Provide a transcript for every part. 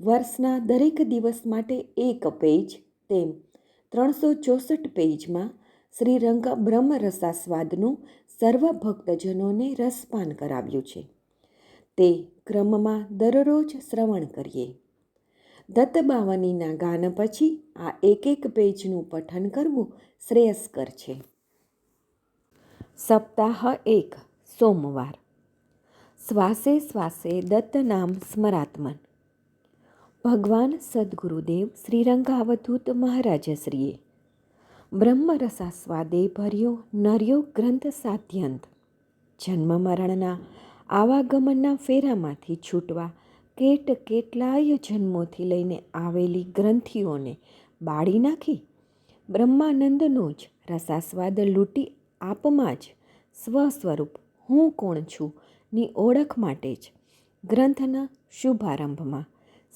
વર્ષના દરેક દિવસ માટે એક પેજ, તેમ ત્રણસો ચોસઠ પેજમાં શ્રી રંગ બ્રહ્મરસાસ્વાદનું સર્વ ભક્તજનોને રસપાન કરાવ્યું છે. તે ક્રમમાં દરરોજ શ્રવણ કરીએ. દત્તબાવનીના ગાન પછી આ એક એક પેજનું પઠન કરવું શ્રેયસ્કર છે. સપ્તાહ એક, સોમવાર. શ્વાસે શ્વાસે દત્ત નામ સ્મરાત્મન. ભગવાન સદગુરુદેવ શ્રીરંગાવધૂત મહારાજશ્રીએ બ્રહ્મરસાસ્વાદે ભર્યો નર્યો ગ્રંથ સાધ્યંત. જન્મ મરણના આવાગમનના ફેરામાંથી છૂટવા કેટ કેટલાય જન્મોથી લઈને આવેલી ગ્રંથિઓને બાળી નાખી બ્રહ્માનંદનો જ રસાસ્વાદ લૂંટી આપમાં જ સ્વસ્વરૂપ હું કોણ છું ની ઓળખ માટે જ ગ્રંથના શુભારંભમાં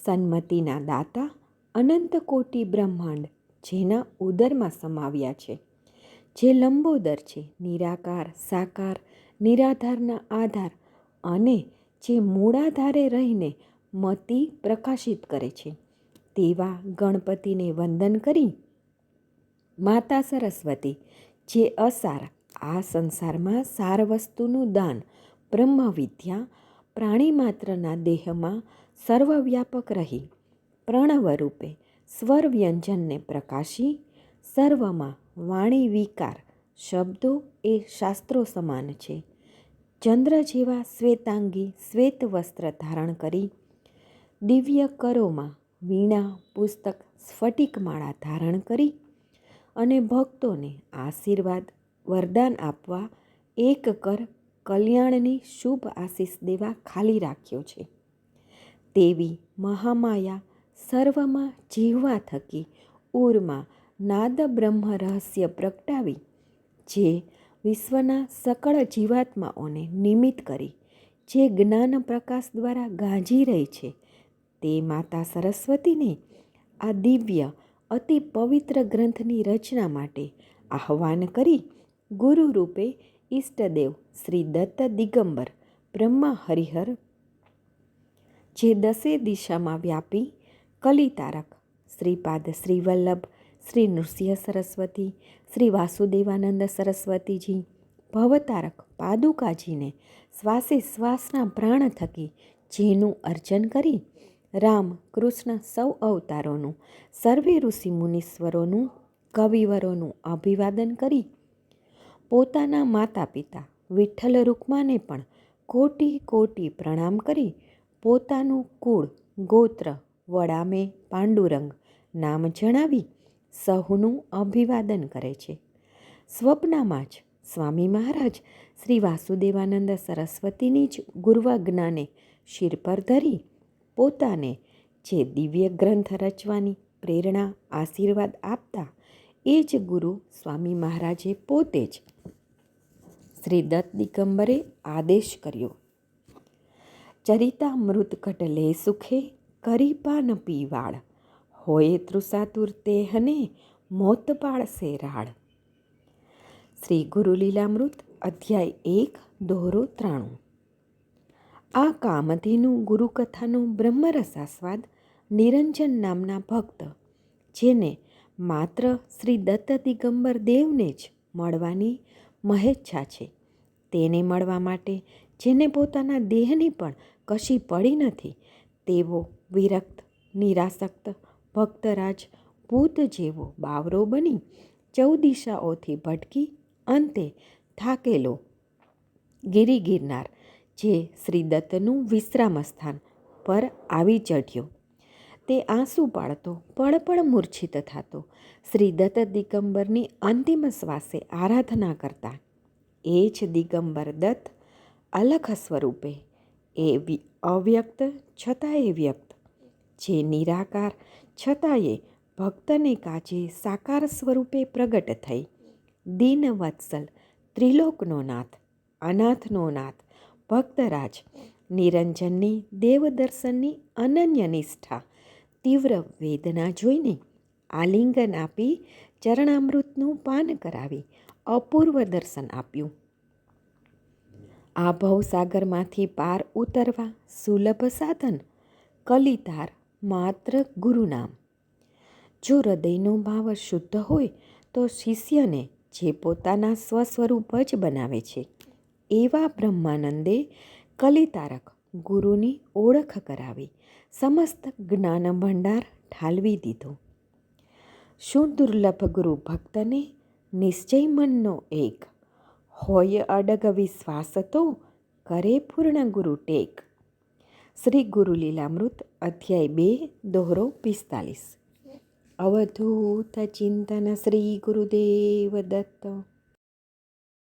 સન્મતિના દાતા અનંત કોટી બ્રહ્માંડ, જેના ઉદરમાં સમાવ્યા છે. જે લંબોદર છે, નિરાકાર, સાકાર, નિરાધારના આધાર અને જે મૂળાધારે રહીને મતિ પ્રકાશિત કરે છે. તેવા ગણપતિને વંદન કરી માતા સરસ્વતી, જે અસાર, આ સંસારમાં સાર વસ્તુનું દાન, બ્રહ્મવિદ્યા પ્રાણી માત્રના દેહમાં સર્વવ્યાપક રહી, પ્રણવરૂપે સ્વર વ્યંજનને પ્રકાશી, સર્વમાં વાણી વિકાર, શબ્દો એ શાસ્ત્રો સમાન છે. ચંદ્ર જેવા શ્વેતાંગી શ્વેત વસ્ત્ર ધારણ કરી, દિવ્ય કરોમાં વીણા પુસ્તક સ્ફટિક માળા ધારણ કરી અને ભક્તોને આશીર્વાદ, વરદાન આપવા, એક કર કલ્યાણની શુભ આશીષ દેવા ખાલી રાખ્યો છે. તેવી મહામાયા સર્વમાં જીવવા થકી ઉરમાં નાદ બ્રહ્મ રહસ્ય પ્રગટાવી, જે વિશ્વના સકળ જીવાત્માઓને નિમિત્ત કરી, જે જ્ઞાન પ્રકાશ દ્વારા ગાંજી રહી છે, તે માતા સરસ્વતીને આ દિવ્ય, અતિ પવિત્ર ગ્રંથની રચના માટે આહ્વાન કરી ગુરુ રૂપે ઈષ્ટદેવ શ્રી દત્ત દિગંબર બ્રહ્મા હરિહર જે દસે દિશામાં વ્યાપી કલિતારક, શ્રીપાદ શ્રીવલ્લભ, શ્રી નૃસિંહ સરસ્વતી, શ્રી વાસુદેવાનંદ સરસ્વતીજી, ભવતારક પાદુકાજીને શ્વાસે શ્વાસના પ્રાણ થકી જેનું અર્ચન કરી રામ કૃષ્ણ સૌ અવતારોનું, સર્વે ઋષિ મુનીશ્વરોનું કવિવરોનું અભિવાદન કરી પોતાના માતા પિતા વિઠ્ઠલ રૂકમાને પણ કોટી કોટી પ્રણામ કરી પોતાનું કુળ ગોત્ર વડામે પાંડુરંગ નામ જણાવી સહુનું અભિવાદન કરે છે. સ્વપ્નમાં જ સ્વામી મહારાજ શ્રી વાસુદેવાનંદ સરસ્વતીની જ ગુર્વજ્ઞાને શિર પર ધરી પોતાને જે દિવ્ય ગ્રંથ રચવાની પ્રેરણા, આશીર્વાદ આપતા એ જ ગુરુ સ્વામી મહારાજે પોતે જ શ્રી દત્ત દિગંબરે આદેશ કર્યો. ચરિતામૃત કટલે સુખે, કરી ન પીવાળ. હોય તૃષાતુર તેહને મોત પાળશે રાળ શ્રી ગુરુ લીલામૃત અધ્યાય એક દોહરો ત્રાણું. આ કામધેનું ગુરુકથાનો બ્રહ્મરસાસ્વાદ નિરંજન નામના ભક્ત, જેને માત્ર શ્રી દત્ત દિગંબર દેવને જ મળવાની મહેચ્છા છે. તેને મળવા માટે જેને પોતાના દેહની પણ કશી પડી નથી, તેવો વિરક્ત, નિરાસક્ત ભક્તરાજ ભૂત જેવો બાવરો બની ચૌદિશાઓથી ભટકી અંતે થાકેલો ગિરી ગિરનાર, જે શ્રી દત્તનું વિશ્રામ સ્થાન પર આવી ચઢ્યો. તે આંસુ પાડતો, પળપળ પળ મૂર્છિત થતો શ્રી દત્ત દિગંબરની અંતિમ શ્વાસે આરાધના કરતા. એ જ દિગંબર દત્ત અલખ સ્વરૂપે એ અવ્યક્ત છતાંય વ્યક્ત. જે નિરાકાર છતાંય ભક્તને કાજે સાકાર સ્વરૂપે પ્રગટ થઈ. દીન વત્સલ, ત્રિલોકનો નાથ, અનાથનો નાથ, ભક્તરાજ, નિરંજનની, દેવદર્શનની અનન્ય નિષ્ઠા, તીવ્ર વેદના જોઈને આલિંગન આપી ચરણામૃતનું પાન કરાવી અપૂર્વ દર્શન આપ્યું. આ ભવસાગરમાંથી પાર ઉતરવા સુલભ સાધન, કલિતાર માત્ર ગુરુનામ. જો હૃદયનો ભાવ શુદ્ધ હોય, તો શિષ્યને જે પોતાના સ્વસ્વરૂપ જ બનાવે છે. એવા બ્રહ્માનંદે કલિતારક ગુરુની ઓળખ કરાવી, સમસ્ત જ્ઞાન ભંડાર ઠાલવી દીધો. શું દુર્લભ ગુરુ ભક્તને નિશ્ચય મનનો એક હોય અડગ વિશ્વાસ તો કરે પૂર્ણ ગુરુ ટેક. શ્રી ગુરુ લીલામૃત અધ્યાય બે દોહરો પિસ્તાલીસ. અવધૂત ચિંતન શ્રી ગુરુદેવ દત્ત.